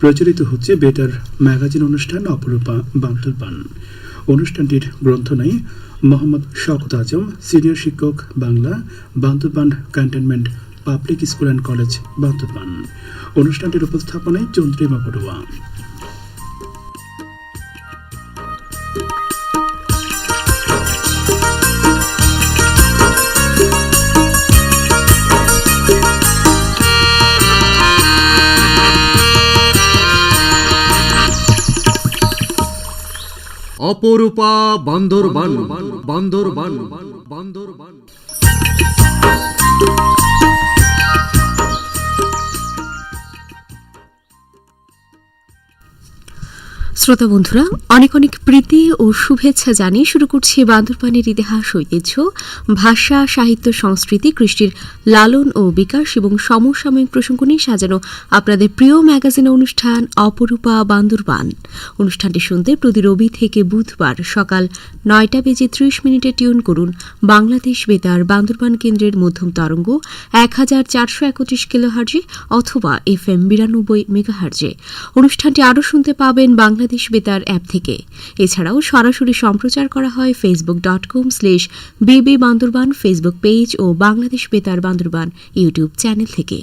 প্রচারিত হচ্ছে বেতার ম্যাগাজিন অনুষ্ঠান অপরূপা বান্তরবান অনুষ্ঠানটির গ্রন্থ গ্রন্থনাই মোহাম্মদ শওকত আজম, সিনিয়র শিক্ষক Bangla Bandarban cantonment public school and college Bandarban অনুষ্ঠানটির উপস্থাপনায় চন্দ্রিমা বড়ুয়া অপরূপা বান্দরবান। বান্দরবান। বান্দরবান। শ্রোতা বন্ধুরা, অনেক অনেক প্রীতি ও শুভেচ্ছা জানিয়ে শুরু করছি বান্দরবানের ইতিহাস ঐতিহ্য, ভাষা, সাহিত্য, সংস্কৃতি, কৃষ্টির লালন ও বিকাশ এবং সমসাময়িক প্রসঙ্গ নিয়ে সাজানো আপনাদের প্রিয় ম্যাগাজিন অনুষ্ঠান অপরূপা বান্দরবান। অনুষ্ঠানটি শুনতে প্রতি রবি থেকে বুধবার সকাল নয়টা বেজে ত্রিশ মিনিটে টিউন করুন বাংলাদেশ বেতার বান্দরবান কেন্দ্রের মধ্যম তরঙ্গ এক হাজার চারশো একত্রিশ কিলো হার্জে অথবা এফ এম বিরানব্বই মেগাহার্জে। অনুষ্ঠানটি আরও শুনতে পাবেন বাংলাদেশ বেতার অ্যাপ থেকে। এছাড়াও সরাসরি সম্প্রচার করা হয় Facebook dot com slash BB Bandarban Facebook page ও বাংলাদেশ বেতার বান্দরবান ইউটিউব চ্যানেল থেকে।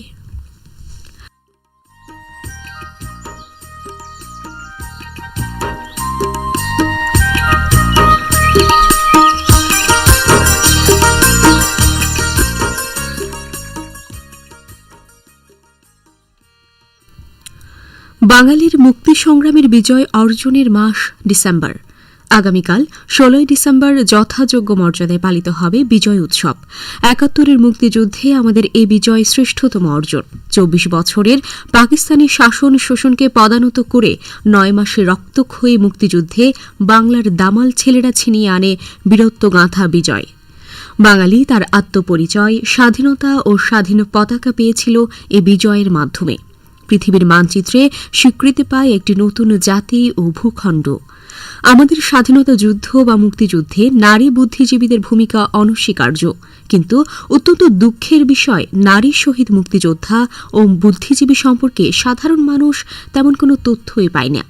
বাঙালির মুক্তি সংগ্রামের বিজয় অর্জনের মাস ডিসেম্বর। আগামীকাল, ষোলোই ডিসেম্বর, যথাযোগ্য মর্যাদায় পালিত হবে বিজয় উৎসব। একাত্তরের মুক্তিযুদ্ধে আমাদের এই বিজয় শ্রেষ্ঠতম অর্জন। চব্বিশ বছরের পাকিস্তানি শাসন শোষণকে পদানত করে নয় মাসে রক্তক্ষয়ী মুক্তিযুদ্ধে বাংলার দামাল ছেলেরা ছিনিয়ে আনে বীরত্ব গাঁথা বিজয়। বাঙালি তার আত্মপরিচয়, স্বাধীনতা ও স্বাধীন পতাকা পেয়েছিল এ বিজয়ের মাধ্যমে। পৃথিবীর মানচিত্রে স্বীকৃতি পায় একটি নতুন জাতি ও ভূখণ্ড। আমাদের স্বাধীনতা যুদ্ধ বা মুক্তিযুদ্ধে নারী বুদ্ধিজীবীদের ভূমিকা অনস্বীকার্য। কিন্তু অত্যন্ত দুঃখের বিষয়, নারী শহীদ মুক্তিযোদ্ধা ও বুদ্ধিজীবী সম্পর্কে সাধারণ মানুষ তেমন কোনো তথ্যই পায় না।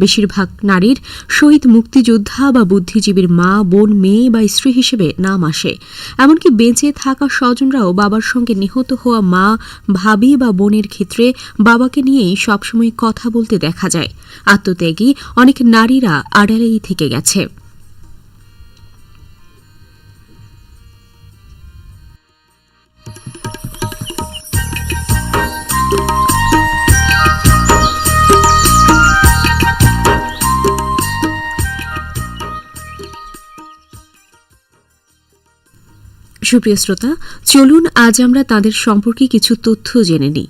বেশিরভাগ নারীর শহীদ মুক্তিযোদ্ধা বা বুদ্ধিজীবীর মা, বোন, মেয়ে বা স্ত্রী হিসেবে নাম আসে। এমনকি বেঁচে থাকা স্বজনরাও বাবার সঙ্গে নিহত হওয়া মা, ভাবি বা বোনের ক্ষেত্রে বাবাকে নিয়েই সবসময় কথা বলতে দেখা যায়। আত্মত্যাগী অনেক নারীরা আড়ালেই থেকে গেছে। সুপ্রিয় শ্রোতা, চলুন আজ আমরা তাদের সম্পর্কে কিছু তথ্য জেনে নিই।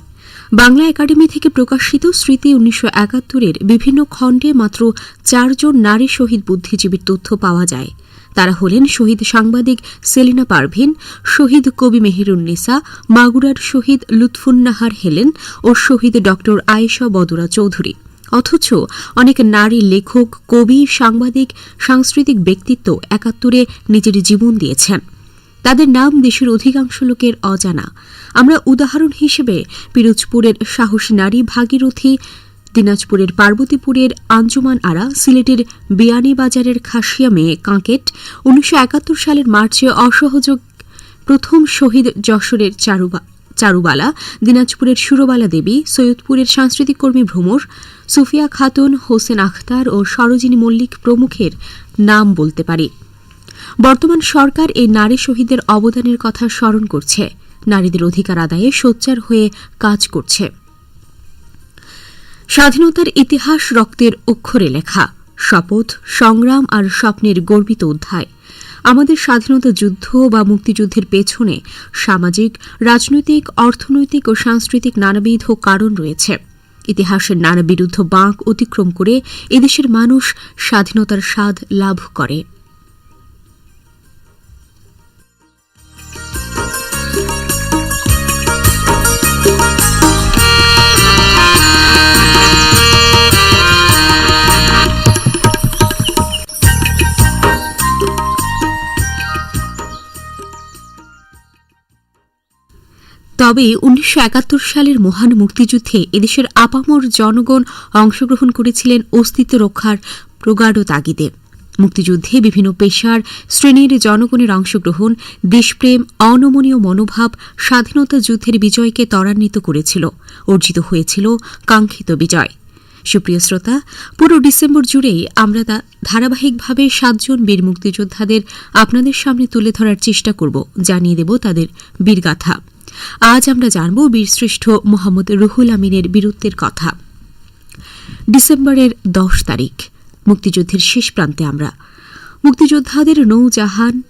বাংলা একাডেমি থেকে প্রকাশিত স্মৃতি উনিশশো একাত্তরের বিভিন্ন খণ্ডে মাত্র চারজন নারী শহীদ বুদ্ধিজীবীর তথ্য পাওয়া যায়। তারা হলেন শহীদ সাংবাদিক সেলিনা পারভিন, শহীদ কবি মেহেরুন্নিসা মাগুরার শহীদ লুৎফুন্নাহার হেলেন ও শহীদ ড আয়েশা বদরা চৌধুরী। অথচ অনেক নারী লেখক, কবি, সাংবাদিক, সাংস্কৃতিক ব্যক্তিত্ব একাত্তরে নিজের জীবন দিয়েছেন। তাদের নাম দেশের অধিকাংশ লোকের অজানা। আমরা উদাহরণ হিসেবে পিরোজপুরের সাহসী নারী ভাগীরথী, দিনাজপুরের পার্বতীপুরের আঞ্জুমান আরা, সিলেটের বিয়ানীবাজারের খাসিয়া মেয়ে কাঁকেট, উনিশশো একাত্তর সালের মার্চে অসহযোগ প্রথম শহীদ যশোরের চারুবা, চারুবালা, দিনাজপুরের সুরবালা দেবী, সৈয়দপুরের সাংস্কৃতিক কর্মী ভ্রমর, সুফিয়া খাতুন, হোসেন আখতার ও সরোজিনী মল্লিক প্রমুখের নাম বলতে পারি। বর্তমান সরকার এই নারী শহীদদের অবদানের কথা স্মরণ করছে। নারীদের অধিকার আদায়ে সোচ্চার হয়ে কাজ করছে। স্বাধীনতার ইতিহাস রক্তের অক্ষরে লেখা। শপথ, সংগ্রাম আর স্বপ্নের গর্বিত অধ্যায়। আমাদের স্বাধীনতা যুদ্ধ বা মুক্তিযুদ্ধের পেছনে সামাজিক, রাজনৈতিক, অর্থনৈতিক ও সাংস্কৃতিক নানাবিধ কারণ রয়েছে। ইতিহাসের নানা বিরুদ্ধ বাঁক অতিক্রম করে এদেশের মানুষ স্বাধীনতার স্বাদ লাভ করে। তবে উনিশশো একাত্তর সালের মহান মুক্তিযুদ্ধে এদেশের আপামর জনগণ অংশগ্রহণ করেছিলেন অস্তিত্ব রক্ষার প্রগাঢ় তাগিদে। মুক্তিযুদ্ধে বিভিন্ন পেশার শ্রেণির জনগণের অংশগ্রহণ, দেশপ্রেম, অনমনীয় মনোভাব, স্বাধীনতা যুদ্ধের বিজয়কে ত্বরান্বিত করেছিল, অর্জিত হয়েছিল কাঙ্ক্ষিত বিজয়। সুপ্রিয় শ্রোতা, পুরো ডিসেম্বর জুড়েই আমরা তা ধারাবাহিকভাবে সাতজন বীর মুক্তিযোদ্ধাদের আপনাদের সামনে তুলে ধরার চেষ্টা করব, জানিয়ে দেব তাদের বীরগাথা। আজ আমরা জানব বীরশ্রেষ্ঠ মোহাম্মদ রুহুল আমিনের বীরত্বের কথা। ডিসেম্বরের দশ তারিখ, মুক্তিযুদ্ধের শেষ প্রান্তে আমরা। মুক্তিযোদ্ধাদের নৌজাহান,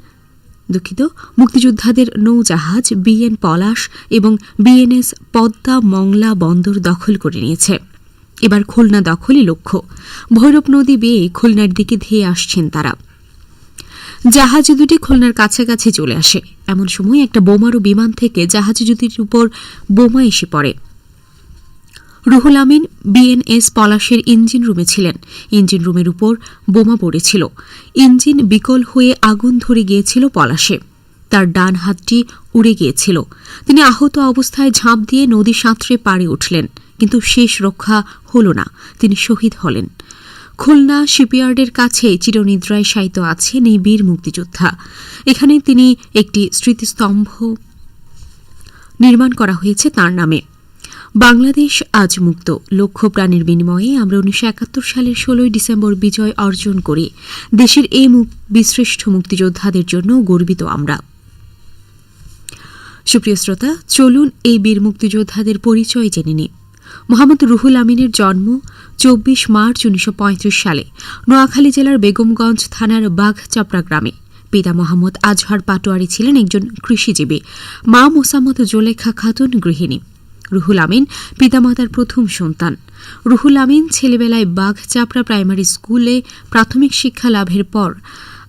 দুঃখিত, মুক্তিযোদ্ধাদের নৌজাহাজ বিএন পলাশ এবং বিএনএস পদ্মা মংলা বন্দর দখল করে নিয়েছে। এবার খুলনা দখলই লক্ষ্য। ভৈরব নদী বেয়ে খুলনার দিকে ধেয়ে আসছেন তারা। জাহাজ দুটি খুলনার কাছাকাছি চলে আসে। এমন সময় একটা বোমারু বিমান থেকে জাহাজ দুটির উপর বোমা এসে পড়ে। রুহুল আমিন বিএনএস পলাশের ইঞ্জিন রুমে ছিলেন। ইঞ্জিন রুমের উপর বোমা পড়েছিল। ইঞ্জিন বিকল হয়ে আগুন ধরে গিয়েছিল পলাশে। তার ডান হাতটি উড়ে গিয়েছিল। তিনি আহত অবস্থায় ঝাঁপ দিয়ে নদী সাঁতরে পাড়ে উঠলেন। কিন্তু শেষ রক্ষা হল না। তিনি শহীদ হলেন। খুলনা শিপইয়ার্ডের কাছে চিরনিদ্রায় শায়িত আছেন এই বীর মুক্তিযোদ্ধা। এখানে তিনি একটি স্মৃতিস্তম্ভ নির্মাণ করা হয়েছে তার নামে। বাংলাদেশ আজ মুক্ত। লক্ষ প্রাণের বিনিময়ে আমরা উনিশশো একাত্তর সালের ষোলোই ডিসেম্বর বিজয় অর্জন করি। দেশের এই বীরশ্রেষ্ঠ মুক্তিযোদ্ধাদের জন্য গর্বিত আমরা। সুপ্রিয় শ্রোতা, চলুন এই বীর মুক্তিযোদ্ধাদের পরিচয় জেনে নিই। মোহাম্মদ রুহুল আমিনের জন্ম চব্বিশ মার্চ উনিশশো পঁয়ত্রিশ সালে নোয়াখালী জেলার বেগমগঞ্জ থানার বাঘচাপড়া গ্রামে পিতা মোহাম্মদ আজহার পাটোয়ারি ছিলেন একজন কৃষিজীবী। মা মোসাম্মদ জোলেখা খাতুন গৃহিণী। রুহুল আমিন পিতামাতার প্রথম সন্তান। রুহুল আমিন ছেলেবেলায় বাঘচাপড়া প্রাইমারি স্কুলে প্রাথমিক শিক্ষা লাভের পর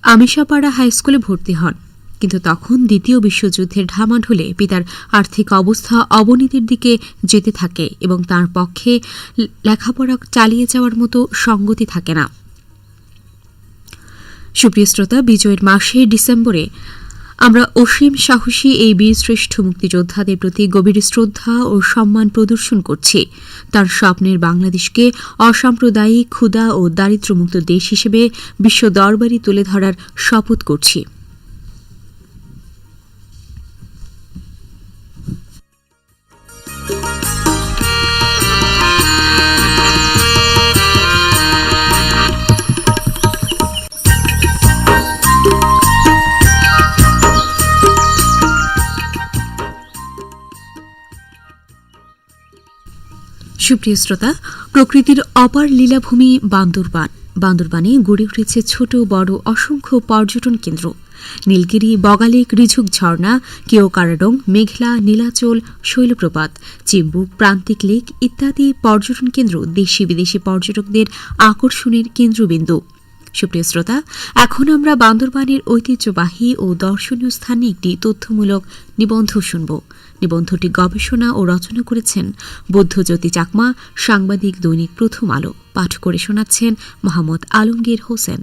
আমিষাপাড়া হাই স্কুলে ভর্তি হন। কিন্তু তখন দ্বিতীয় বিশ্বযুদ্ধের ঢামাঢোলে পিতার আর্থিক অবস্থা অবনতির দিকে যেতে থাকে এবং তার পক্ষে লেখাপড়া চালিয়ে যাওয়ার মতো সঙ্গতি থাকে না। সুপ্রিয় শ্রোতা, বিজয়ের মাসে ডিসেম্বরে আমরা অসীম সাহসী এই বীরশ্রেষ্ঠ মুক্তিযোদ্ধাদের প্রতি গভীর শ্রদ্ধা ও সম্মান প্রদর্শন করছি। তার স্বপ্নের বাংলাদেশকে অসাম্প্রদায়িক ক্ষুধা ও দারিদ্র্যমুক্ত দেশ হিসেবে বিশ্ব দরবারে তুলে ধরার শপথ করছি। সুপ্রিয় শ্রোতা, প্রকৃতির অপার লীলাভূমি বান্দরবান। বান্দরবানে গড়ে উঠেছে ছোট, বড়, অসংখ্য পর্যটন কেন্দ্র। নীলগিরি, বগালেক, রিঝুক ঝর্ণা কেওকারাডং মেঘলা, নীলাচল, শৈলপ্রপাত চিম্বুক প্রান্তিক লেক ইত্যাদি পর্যটন কেন্দ্র দেশি বিদেশি পর্যটকদের আকর্ষণের কেন্দ্রবিন্দু। সুপ্রিয় শ্রোতা, এখন আমরা বান্দরবানের ঐতিহ্যবাহী ও দর্শনীয় স্থানে একটি তথ্যমূলক নিবন্ধ শুনব। নিবন্ধটি গবেষণা ও রচনা করেছেন বুদ্ধজ্যোতি চাকমা, সাংবাদিক দৈনিক প্রথম আলো। পাঠ করে শোনাচ্ছেন মোহাম্মদ আলমগীর হোসেন।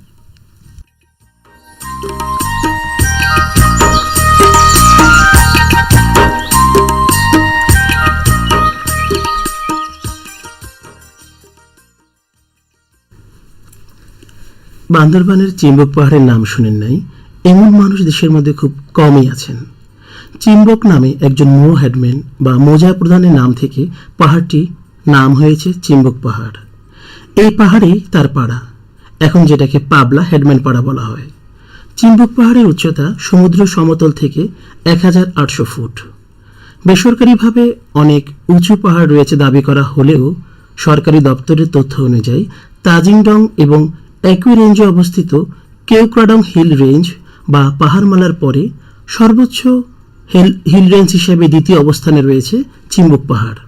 বান্দরবানের চিম্বক পাহাড়ের নাম শুনেন নাই। এমন মানুষ দেশের মধ্যে খুব কমই আছেন। চিম্বক নামে একজন মো হেডম্যান বা মোজা প্রধানের নাম থেকে পাহাড়টি নাম হয়েছে চিম্বক পাহাড়। এই পাহাড়েই তার পাড়া। এখন যেটাকে পাবলা হেডম্যান পাড়া বলা হয়। চিম্বক পাহাড়ের উচ্চতা সমুদ্র সমতল থেকে এক হাজার আটশো ফুট। বেসরকারিভাবে অনেক উঁচু পাহাড় রয়েছে দাবি করা হলেও সরকারি দপ্তরের তথ্য অনুযায়ী তাজিংডং এবং একই রেঞ্জে অবস্থিত কেওক্রাডং হিল রেঞ্জ বা পাহাড়মালার পরে সর্বোচ্চ হিল হিল রেঞ্জ হিসেবে দ্বিতীয় অবস্থানে রয়েছে চিম্বুক পাহাড়।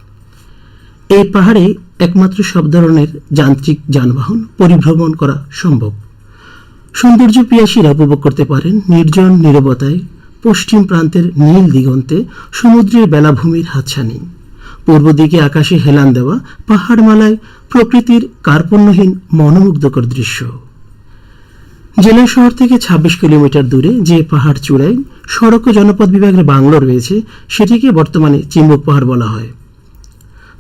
এই পাহাড়ে একমাত্র সব ধরনের যান্ত্রিক যানবাহন পরিভ্রমণ করা সম্ভব। সৌন্দর্য পিয়াসীরা উপভোগ করতে পারেন নির্জন, নীরবতায় পশ্চিম প্রান্তের নীল দিগন্তে সমুদ্রের বেলাভূমির হাতছানি। পূর্ব দিকে আকাশে হেলান দেওয়া পাহাড়মালায় প্রকৃতির কার্পণ্যহীন মনোমুগ্ধকর দৃশ্য। জেলা শহর থেকে ২৬ কিলোমিটার দূরে যে পাহাড় চূড়ায় সড়ক ও জনপদ বিভাগের বাংলো রয়েছে, সেটিকে বর্তমানে চিম্বুক পাহাড় বলা হয়।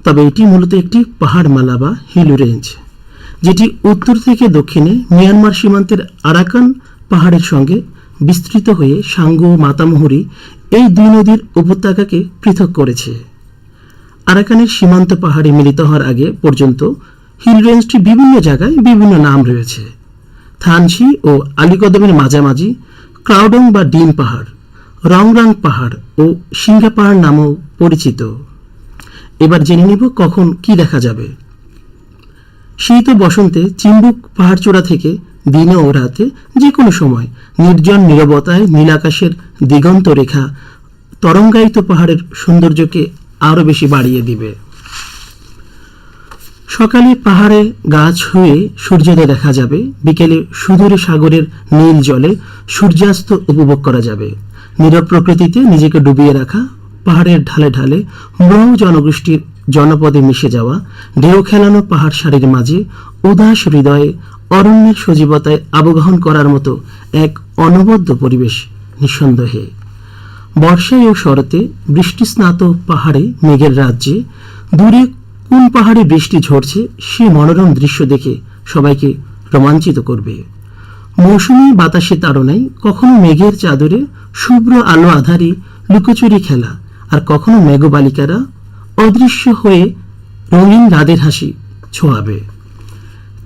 তবে এটি মূলত একটি পাহাড়মালা বা হিল রেঞ্জ, যেটি উত্তর থেকে দক্ষিণে মিয়ানমার সীমান্তের আরাকান পাহাড়ের সঙ্গে বিস্তৃত হয়ে সাঙ্গু মাতামুহুরি এই দুই নদীর উপত্যকাকে পৃথক করেছে। আরাকানের সীমান্ত পাহাড়ে মিলিত হওয়ার আগে পর্যন্ত হিল রেঞ্জটি বিভিন্ন জায়গায় বিভিন্ন নাম রয়েছে। থানসি ও আলিকদমের মাঝামাঝি ক্রাউডং বা ডিম পাহাড়, রংরাং পাহাড় ও সিংহা পাহাড় নামেও পরিচিত। এবার জেনে নিব কখন কি দেখা যাবে। শীত বসন্তে চিম্বুক পাহাড়চূড়া থেকে দিনে ও রাতে যে কোনো সময় নির্জন নীরবতায় নীলাকাশের দিগন্ত রেখা তরঙ্গায়িত পাহাড়ের সৌন্দর্যকে আরও বেশি বাড়িয়ে দিবে। সকালে পাহাড়ে গাছ হয়ে সূর্যোদয় দেখা যাবে। বিকেলে সুদূরে সাগরের নীল জলে সূর্যাস্ত উপভোগ করা যাবে। নীরব প্রকৃতিতে নিজেকে ডুবিয়ে রাখা, পাহাড়ের ঢালে ঢালে বহু জনগোষ্ঠীর জনপদে মিশে যাওয়া, ঢেউ খেলানো পাহাড় সারির মাঝে উদাস হৃদয়ে অরণ্যের সজীবতায় আবগাহন করার মতো এক অনবদ্য পরিবেশ নিঃসন্দেহে। বর্ষায় ও শরতে বৃষ্টি বৃষ্টিস্নাত পাহাড়ে মেঘের রাজ্যে, দূরে কোন পাহাড়ে বৃষ্টি ঝরছে সে মনোরম দৃশ্য দেখে সবাইকে রোমাঞ্চিত করবে। মৌসুমী বাতাসে তাড়নায় কখনো মেঘের চাদরে শুভ্র আলো আধারে লুকোচুরি খেলা আর কখনো মেঘবালিকারা অদৃশ্য হয়ে রঙিন রাদের হাসি ছোঁয়াবে।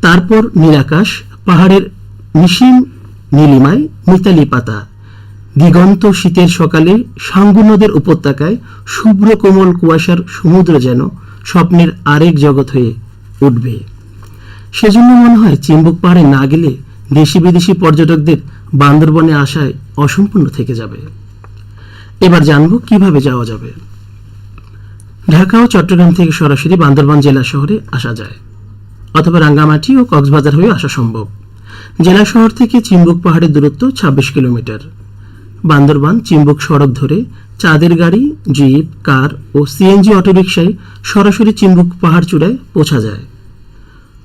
তারপর নীলাকাশ, পাহাড়ের মিশিম, নীলিমায় মিতালি পাতা দিগন্ত শীতের সকালে সাঙ্গু নদের উপত্যকায় শুভ্র কোমল কুয়াশার সমুদ্র যেন স্বপ্নের আরেক জগৎ হয়ে উঠবে। সেজন্য মনে হয় চিম্বুক পাহাড়ে না গেলে দেশি বিদেশি পর্যটকদের বান্দরবনে আসায় অসম্পূর্ণ থেকে যাবে। এবার জানব কীভাবে যাওয়া যাবে। ঢাকা ও চট্টগ্রাম থেকে সরাসরি বান্দরবান জেলা শহরে আসা যায়, অথবা রাঙ্গামাটি ও কক্সবাজার হয়ে আসা সম্ভব। জেলা শহর থেকে চিম্বুক পাহাড়ের দূরত্ব ২৬ কিলোমিটার। বান্দরবান, চিম্বুক সড়ক ধরে চাঁদের গাড়ি, জিপ, কার ও সিএনজি অটোরিকশায় সরাসরি চিম্বুক পাহাড় চূড়ায় পৌঁছা যায়।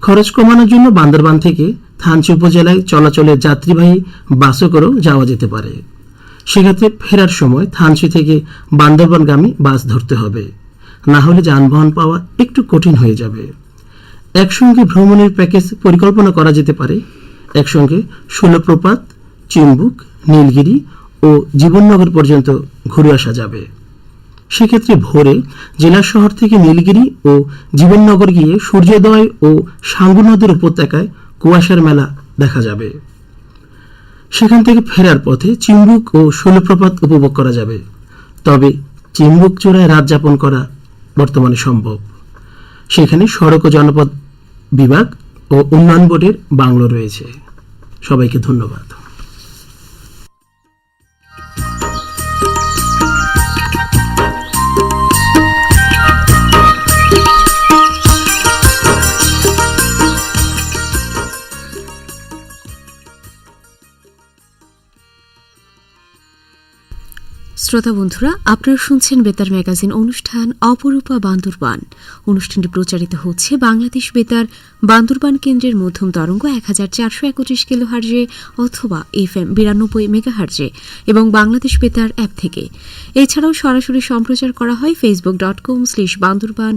খরচ কমানোর জন্য বান্দরবান থেকে থানচি উপজেলায় চলাচলের যাত্রীবাহী বাসও করেও যাওয়া যেতে পারে। সেক্ষেত্রে ফেরার সময় থানচি থেকে বান্দরবানগামী বাস ধরতে হবে। না হলে যানবাহন পাওয়া একটু কঠিন হয়ে যাবে। একসঙ্গে ভ্রমণের প্যাকেজ পরিকল্পনা করা যেতে পারে। একসঙ্গে ষোলপ্রপাত চিম্বুক, নীলগিরি ও জীবননগর পর্যন্ত ঘুরে আসা যাবে। সেক্ষেত্রে ভোরে জেলা শহর থেকে নীলগিরি ও জীবননগর গিয়ে সূর্যোদয় ও সাঙ্গু নদের উপত্যকায় কুয়াশার মেলা দেখা যাবে। সেখান থেকে ফেরার পথে চিম্বুক ও ষোলপ্রপাত উপভোগ করা যাবে। তবে চিম্বুক চূড়ায় রাত যাপন করা বর্তমানে সম্ভব। সেখানে সড়ক ও জনপদ বিভাগ ও উন্নয়ন বোর্ডের বাংলো রয়েছে। সবাইকে ধন্যবাদ। শ্রোতা বন্ধুরা, আপনারা শুনছেন বেতার ম্যাগাজিন অনুষ্ঠান অপরূপা বান্দরবান। অনুষ্ঠানটি প্রচারিত হচ্ছে বাংলাদেশ বেতার বান্দরবান কেন্দ্রের মধ্যম তরঙ্গ এক হাজার চারশো একত্রিশ কিলো হার্জে অথবা এফ এম বিরানব্বই মেগা হার্জে এবং বাংলাদেশ বেতার অ্যাপ থেকে। এছাড়াও সরাসরি সম্প্রচার করা হয় Facebook dot com slash Bandarban,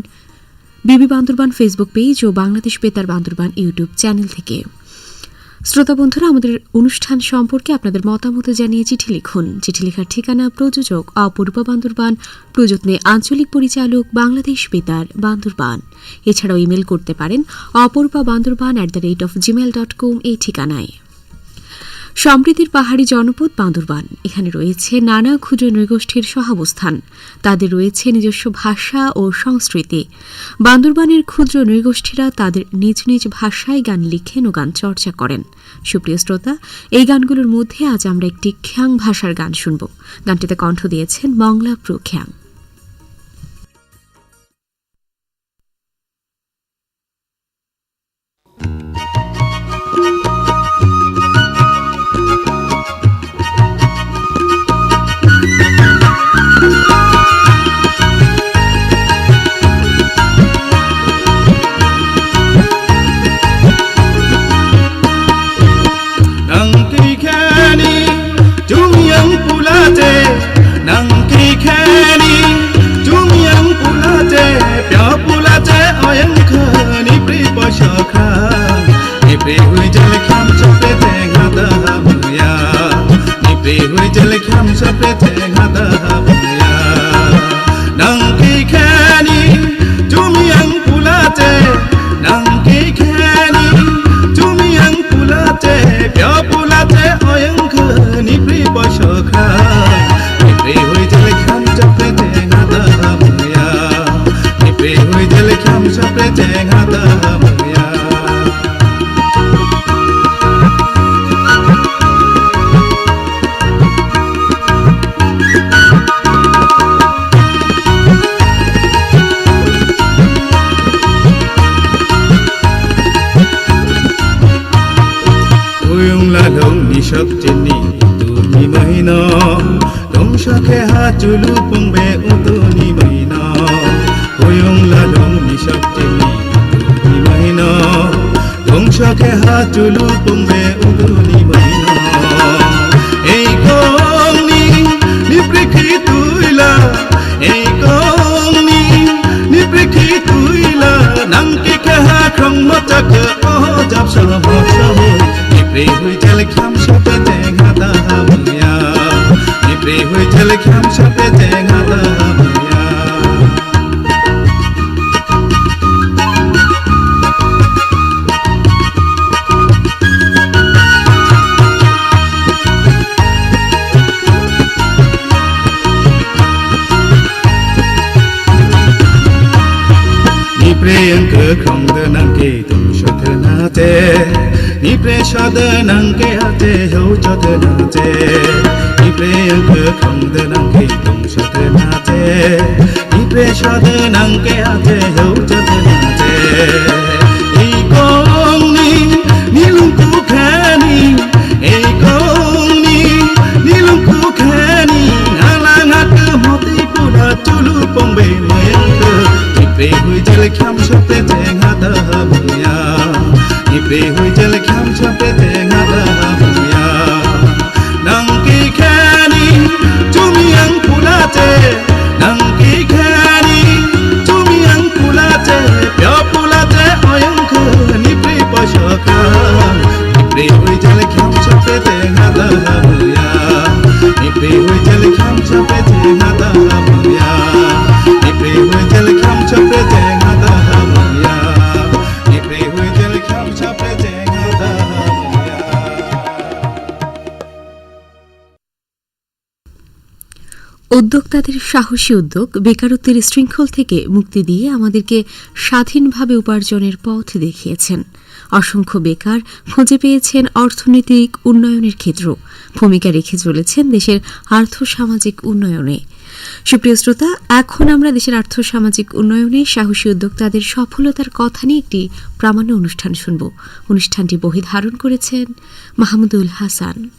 BB Bandarban Facebook page ও বাংলাদেশ বেতার বান্দরবান ইউটিউব চ্যানেল থেকে। শ্রোতা বন্ধুরা, আমাদের অনুষ্ঠান সম্পর্কে আপনাদের মতামত জানিয়ে চিঠি লিখুন। চিঠি লেখার ঠিকানা প্রযোজক অপূর্ব বান্দরবান প্রযত্নে আঞ্চলিক পরিচালক, বাংলাদেশ বেতার বান্দরবান। এছাড়াও ইমেল করতে পারেন Apurba Bandarban at the rate of Gmail dot com এই ঠিকানায়। সমৃদ্ধির পাহাড়ি জনপদ বান্দরবান। এখানে রয়েছে নানা ক্ষুদ্র নৃগোষ্ঠীর সহাবস্থান। তাদের রয়েছে নিজস্ব ভাষা ও সংস্কৃতি। বান্দরবানের ক্ষুদ্র নৃগোষ্ঠীরা তাদের নিজ নিজ ভাষায় গান লিখেন ও গান চর্চা করেন। সুপ্রিয় শ্রোতা, এই গানগুলোর মধ্যে আজ আমরা একটি খ্যাং ভাষার গান শুনব। গানটিতে কণ্ঠ দিয়েছেন মংলা প্রো খ্যাং। ठिकाणी तुम्ही अंकुलाचे त्या पुलाचे अयंखानी प्री पशखा निपे हुई जल खाम सपे ते घादा भुया निपे हुई जल खाम सपे ते घादा भुया ha chulu pung be utu ni mahina Pung be utu ni mahina Ei kong ni ni prikhi tuila Ei kong ni ni prikhi tuila Nang ki kaha krong matak oh jap sa mo sa ho Ni pre hui jal ke ha te ho cho de na te Ni pre ang ke krong de nang ke tum sho de na te Ni pre sha de nang ke ha te ho khani khani jal kham sa te nga da muya Ni pre hui jal kham sa pe te nga da muya Nang ki khani chumi ang pulate Nang ki khani chumi ang pulate Pyo pulate oyang ke ni pre pa shaka Ni pre hui jal kham sa te nga da muya Ni pre hui jal kham sa te nga da muya Ni pre hui jal kham sa te nga উদ্যোক্তাদের সাহসী উদ্যোগ বেকারত্বের শৃঙ্খল থেকে মুক্তি দিয়ে আমাদেরকে স্বাধীনভাবে উপার্জনের পথ দেখিয়েছেন। অসংখ্য বেকার খুঁজে পেয়েছেন অর্থনৈতিক উন্নয়নের ক্ষেত্র। ভূমিকা রেখে চলেছেন দেশের আর্থসামাজিক উন্নয়নে। সুপ্রিয় শ্রোতা, এখন আমরা দেশের আর্থসামাজিক উন্নয়নে সাহসী উদ্যোক্তাদের সফলতার কথা নিয়ে একটি প্রামাণ্য অনুষ্ঠান শুনব। অনুষ্ঠানটি বহি ধারণ করেছেন মাহমুদুল হাসান।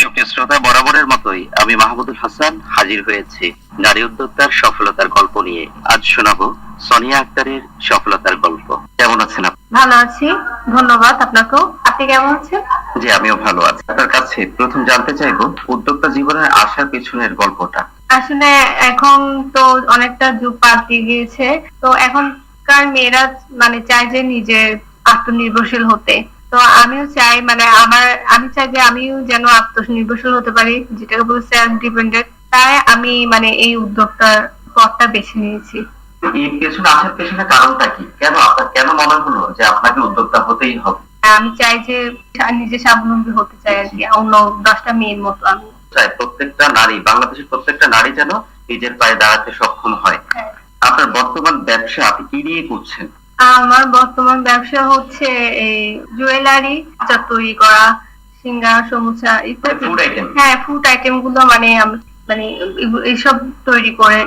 সুপ্রিয় শ্রোতা বরাবরের মতোই আমি মাহমুদুল হাসান হাজির হয়েছি নারী উদ্যোক্তার সফলতার গল্প নিয়ে। আজ শোনাবো সোনিয়া আক্তারের সফলতার গল্প। কেমন আছেন আপনি ভালো আছি। ধন্যবাদ আপনাকেও। আপনি কেমন আছেন? জি আমিও ভালো আছি। আপনার কাছে প্রথম জানতে চাইব উদ্যোক্তা জীবনের আসার পেছনের গল্পটা। আসলে এখন তো অনেকটা যুগ পাল্টে গিয়েছে। তো এখনকার মেয়েরা মানে চায় যে নিজের আত্মনির্ভরশীল হতে। তো আমিও চাই মানে আমার আমি চাই যে আমিও যেন আত্মনির্ভরশীল হতে পারি যেটাকে বলে সেলফ ডিপেন্ডেন্ট তাই আমি মানে এই উদ্যোক্তার পথটা বেছে নিয়েছি। এই পেছনে আসার পেছনে কারণটা কি? কেন আপনার কেন মনে হলো যে আপনাকে উদ্যোক্তা হতেই হবে? আমি চাই যে নিজে স্বাবলম্বী হতে চাই আর কি অন্য দশটা মেয়ের মতো আমি। চাই প্রত্যেকটা নারী বাংলাদেশের প্রত্যেকটা নারী যেন নিজের পায়ে দাঁড়াতে সক্ষম হয়। হ্যাঁ। আপনার বর্তমান ব্যবসা আপনি কি নিয়ে করছেন? আমার বর্তমান ব্যবসা হচ্ছে এই জুয়েলারি যা তৈরি করা সিঙ্গারা সমুচা ইত্যাদি Food item? হ্যাঁ ফুড আইটেমগুলো মানে মানে এইসব তৈরি করে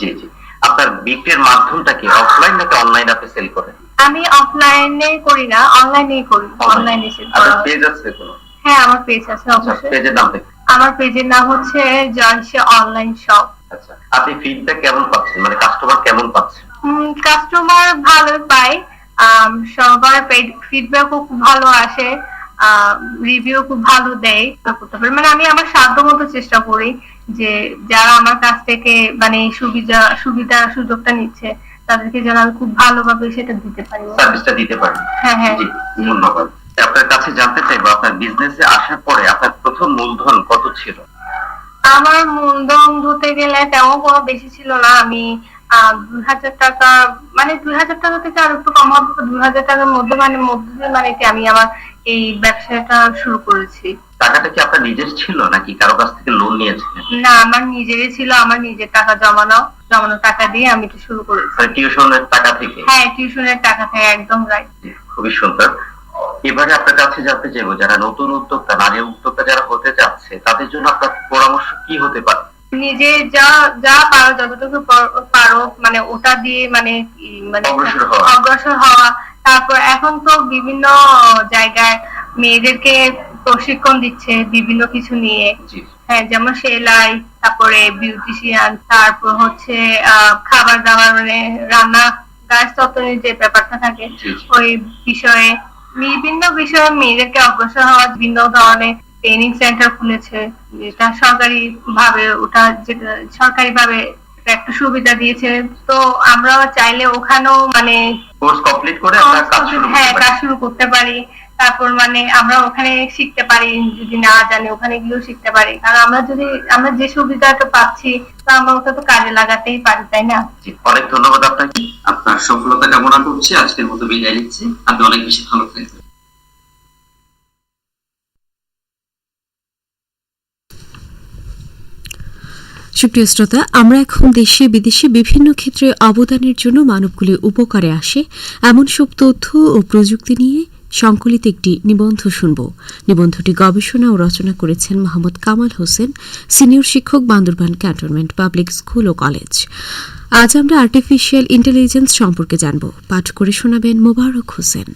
জি জি। আপনার বিক্রির মাধ্যমটা কি অফলাইন নাকি অনলাইন আপনি সেল করেন? আমি অফলাইনে করি না অনলাইনেই করি অনলাইনে সেল করা। পেজ আছে কোনো? হ্যাঁ আমার পেজ আছে আচ্ছা অবশ্যই। পেজের নামটা কি? আমার পেজের নাম হচ্ছে জয়সে অনলাইন শপ আচ্ছা আপনি ফিডব্যাক কেমন পাচ্ছেন? মানে কাস্টমার কেমন পাচ্ছেন? কাস্টমার ভালো পাই সবার ফিডব্যাকও খুব ভালো আসে। রিভিউ খুব ভালো দেয়। করতে পারি মানে আমি আমার সাধ্য মতো চেষ্টা করি যে যারা আমার কাছ থেকে মানে সুবিধা সুবিধা সুযোগটা নিচ্ছে তাদেরকে যেন আমি খুব ভালোভাবে সেটা দিতে পারি। সার্ভিসটা দিতে পারি। হ্যাঁ হ্যাঁ। ধন্যবাদ। আপনার কাছে জানতে চাইব আপনার বিজনেসে আসার পরে আপনার প্রথম মূলধন কত ছিল? আমার মূলধন ধরতে গেলে তেমন কোনো বেশি ছিল না। আমি দুই হাজার টাকা মানে দুই হাজার টাকা থেকে আর একটু কম হবে দুই হাজার টাকার মধ্যে মানে মধ্যে মানে কি আমি আমার এই ব্যবসাটা শুরু করেছি। টাকাটা কি আপনার নিজের ছিল নাকি কারও কাছ থেকে লোন নিয়েছিলেন না আমার নিজেরই ছিল আমার নিজের টাকা জমানো জমানো টাকা দিয়ে আমি এটা শুরু করেছি। মানে টিউশনের টাকা থেকে? হ্যাঁ টিউশনের টাকা থেকে একদম রাইট খুবই সুন্দর। এবারে আপনার কাছে জানতে চাইব যারা নতুন উদ্যোক্তা নারী উদ্যোক্তা যারা হতে চাচ্ছে তাদের জন্য আপনার পরামর্শ কি হতে পারে? নিজে যা যা পারো যতটুকু পারো মানে ওটা দিয়ে মানে মানে অগ্রসর হওয়া। তারপর এখন তো বিভিন্ন জায়গায় মেয়েদেরকে প্রশিক্ষণ দিচ্ছে বিভিন্ন কিছু নিয়ে হ্যাঁ যেমন সেলাই তারপরে বিউটিশিয়ান তারপর হচ্ছে আহ, খাবার দাবার মানে রান্না গাছ তত্ত্বের যে ব্যাপারটা থাকে। ওই বিষয়ে বিভিন্ন বিষয়ে মেয়েদেরকে অগ্রসর হওয়া বিভিন্ন ধরনের ট্রেনিং সেন্টার খুলেছে যেটা সরকারি ভাবে ওটা যেটা সরকারি ভাবে একটা সুবিধা দিয়েছে। তো আমরা চাইলে ওখানেও মানে কোর্স কমপ্লিট করে হ্যাঁ কাজ শুরু করতে পারি। তারপর মানে আমরা ওখানে শিখতে পারি যদি না জানি ওখানে গিয়েও শিখতে পারি। কারণ আমরা যদি আমরা যে সুবিধাটা পাচ্ছি তা আমরা ওটা তো কাজে লাগাতেই পারি তাই না? অনেক ধন্যবাদ আপনাকে। আপনার সফলতা কামনা করছি আজকের মতো বিদায় নিচ্ছি। আপনি অনেক বেশি ভালো থাকবেন। সুপ্রিয় শ্রোতা, আমরা এখন দেশে বিদেশে বিভিন্ন ক্ষেত্রে অবদানের জন্য মানবগুলি উপকারে আসে এমন সব তথ্য ও প্রযুক্তি নিয়ে সংকলিত একটি নিবন্ধ শুনব। নিবন্ধটি গবেষণা ও রচনা করেছেন মোহাম্মদ কামাল হোসেন, সিনিয়র শিক্ষক বান্দরবান ক্যান্টনমেন্ট পাবলিক স্কুল ও কলেজ। আজ আমরা আর্টিফিশিয়াল ইন্টেলিজেন্স সম্পর্কে জানব। পাঠ করে শোনাবেন মোবারক হোসেন।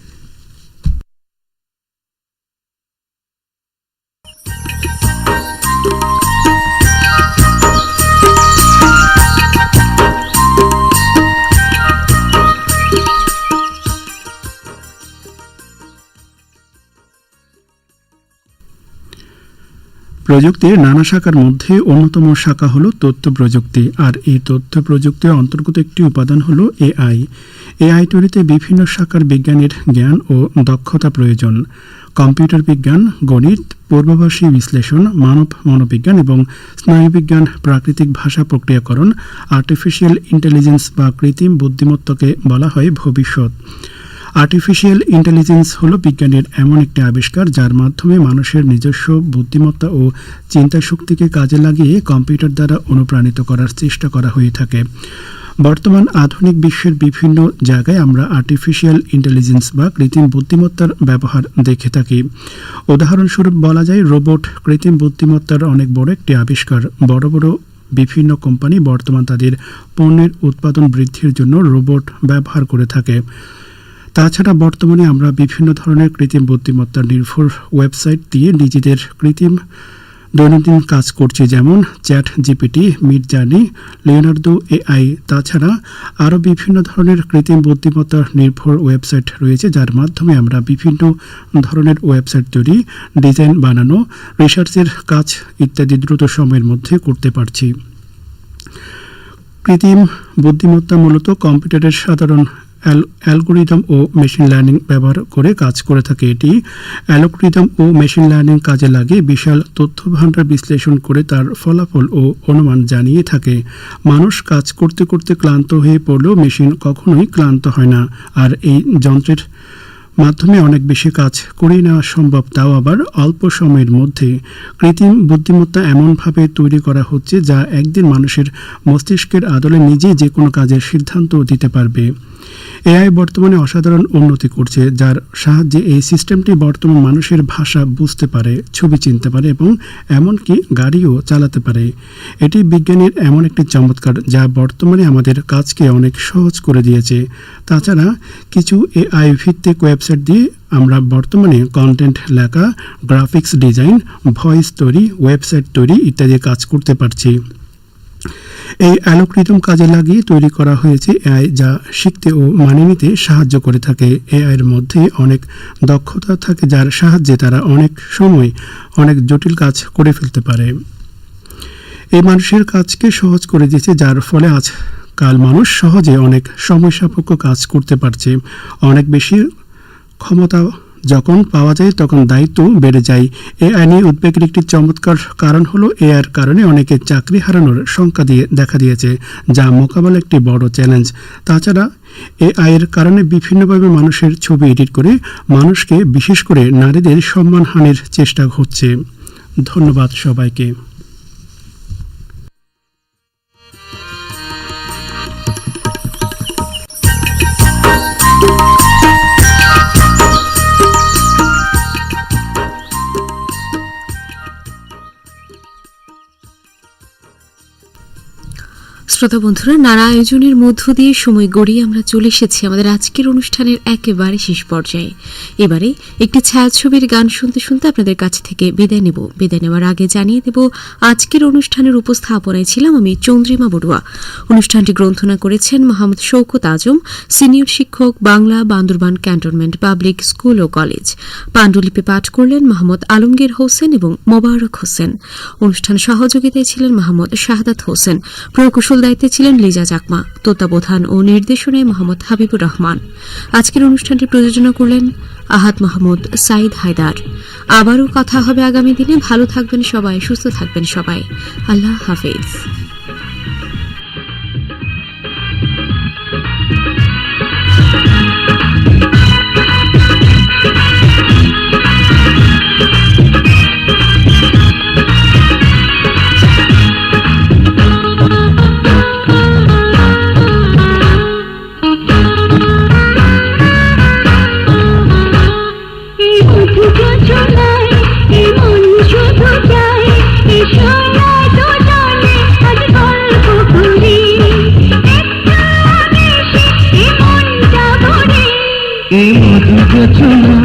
প্রযুক্তির নানা শাখার মধ্যে অন্যতম শাখা হলো তথ্য প্রযুক্তি, আর এই তথ্য প্রযুক্তির অন্তর্গত একটি উপাদান হলো এআই। এআই তৈরিতে বিভিন্ন শাখার বিজ্ঞানের জ্ঞান ও দক্ষতা প্রয়োজন। কম্পিউটার বিজ্ঞান, গণিত পূর্বাভাসী বিশ্লেষণ, মানব মনোবিজ্ঞান এবং স্নায়ুবিজ্ঞান প্রাকৃতিক ভাষা প্রক্রিয়াকরণ আর্টিফিশিয়াল ইন্টেলিজেন্স বা কৃত্রিম বুদ্ধিমত্তাকে বলা হয় ভবিষ্যৎ। আর্টিফিশিয়াল ইন্টেলিজেন্স হলো বিজ্ঞানের এমন একটি আবিষ্কার যার মাধ্যমে মানুষের নিজস্ব বুদ্ধিমত্তা ও চিন্তা শক্তিকে কাজে লাগিয়ে কম্পিউটার দ্বারা অনুপ্রাণিত করার চেষ্টা করা হয়ে থাকে। বর্তমান আধুনিক বিশ্বের বিভিন্ন জায়গায় আমরা আর্টিফিশিয়াল ইন্টেলিজেন্স বা কৃত্রিম বুদ্ধিমত্তার ব্যবহার দেখে থাকি। উদাহরণস্বরূপ বলা যায়, রোবট কৃত্রিম বুদ্ধিমত্তার অনেক বড় একটি আবিষ্কার। বড় বড় বিভিন্ন কোম্পানি বর্তমান তাদের পণ্যের উৎপাদন বৃদ্ধির জন্য রোবট ব্যবহার করে থাকে। তাছাড়া বর্তমানে আমরা বিভিন্ন ধরনের কৃত্রিম বুদ্ধিমত্তা নির্ভর ওয়েবসাইট দিয়ে নিজেদের কৃত্রিম দৈনন্দিন কাজ করছি, যেমন chat GPT Midjourney Leonardo AI, তাছাড়া আরও বিভিন্ন ধরনের কৃত্রিম বুদ্ধিমত্তা নির্ভর ওয়েবসাইট রয়েছে, যার মাধ্যমে আমরা বিভিন্ন ধরনের ওয়েবসাইট তৈরি, ডিজাইন বানানো, রিসার্চের কাজ ইত্যাদি দ্রুত সময়ের মধ্যে করতে পারছি। কৃত্রিম বুদ্ধিমত্তা মূলত কম্পিউটারের সাধারণ অ্যালগোরিদম ও মেশিন লার্নিং ব্যবহার করে কাজ করে থাকে এটি। অ্যালগোরিদম ও মেশিন লার্নিং কাজে লাগে বিশাল তথ্য ভাণ্ডার বিশ্লেষণ করে তার ফলাফল ও অনুমান জানিয়ে থাকে। মানুষ কাজ করতে করতে ক্লান্ত হয়ে পড়লেও মেশিন কখনোই ক্লান্ত হয় না, আর এই যন্ত্রের মাধ্যমে অনেক বেশি কাজ করে নেওয়া সম্ভব, তাও আবার অল্প সময়ের মধ্যে। কৃত্রিম বুদ্ধিমত্তা এমনভাবে তৈরি করা হচ্ছে যা একদিন মানুষের মস্তিষ্কের আদলে নিজেই যে কোনো কাজের সিদ্ধান্ত দিতে পারবে। এআই বর্তমানে অসাধারণ উন্নতি করছে, যার সাহায্যে এই সিস্টেমটি বর্তমান মানুষের ভাষা বুঝতে পারে, ছবি চিনতে পারে এবং এমনকি গাড়িও চালাতে পারে। এটি বিজ্ঞানের এমন একটি চমৎকার, যা বর্তমানে আমাদের কাজকে অনেক সহজ করে দিয়েছে। তাছাড়া কিছু এআই ভিত্তিক ওয়েবসাইট দিয়ে আমরা বর্তমানে কন্টেন্ট লেখা গ্রাফিক্স ডিজাইন ভয়েস তৈরি ওয়েবসাইট তৈরি ইত্যাদি কাজ করতে পারছি। এই অ্যালোক্রিদম কাজে লাগিয়ে তৈরি করা হয়েছে এআই যা শিখতে ও মানিয়ে নিতে সাহায্য করে থাকে। এআই এর মধ্যে অনেক দক্ষতা থাকে যার সাহায্যে তারা অনেক সময় অনেক জটিল কাজ করে ফেলতে পারে। এই মানুষের কাজকে সহজ করে দিয়েছে যার ফলে আজ কাল মানুষ সহজে অনেক সময় সাপেক্ষ কাজ করতে পারছে। অনেক বেশি ক্ষমতা যখন পাওয়া যায় তখন দায়িত্ব বেড়ে যায়। এ আইনি উদ্বেগের একটি চমৎকার কারণ হলো এর কারণে অনেকে চাকরি হারানোর সংখ্যা দিয়ে দেখা দিয়েছে, যা মোকাবেলা একটি বড় চ্যালেঞ্জ। তাছাড়া এ আইয়ের কারণে বিভিন্নভাবে মানুষের ছবি এডিট করে মানুষকে বিশেষ করে নারীদের সম্মানহানির চেষ্টা হচ্ছে ধন্যবাদ সবাইকে। শ্রোতা বন্ধুরা নানা আয়োজনের মধ্য দিয়ে সময় গড়িয়ে আমরা চলে এসেছি আমাদের আজকের অনুষ্ঠানের একেবারে শেষ পর্যায়ে। এবারে একটি ছায়াছবির গান শুনতে শুনতে আপনাদের কাছ থেকে বিদায় নেব। বিদায় নেওয়ার আগে জানিয়ে দেব, আজকের অনুষ্ঠানের উপস্থাপনায় ছিলাম আমি চন্দ্রিমা বড়ুয়া। অনুষ্ঠানটি গ্রন্থনা করেছেন মোহাম্মদ শৌকত আজম, সিনিয়র শিক্ষক, Bangla Bandarban cantonment public school ও কলেজ। পাণ্ডুলিপি পাঠ করলেন মোহাম্মদ আলমগীর হোসেন এবং মোবারক হোসেন। অনুষ্ঠান সহযোগিতায় ছিলেন মোহাম্মদ শাহাদাত হোসেন। প্রকৌশল দায়িত্বে ছিলেন লিজা চাকমা তত্ত্বাবধান ও নির্দেশনায় মোহাম্মদ হাবিবুর রহমান। আজকের অনুষ্ঠানটি প্রযোজনা করলেন আহাত মাহমুদ সাইদ হায়দার। আবারও কথা হবে আগামী দিনে। ভালো থাকবেন সবাই, সুস্থ থাকবেন সবাই। আল্লাহ হাফেজ। చూడు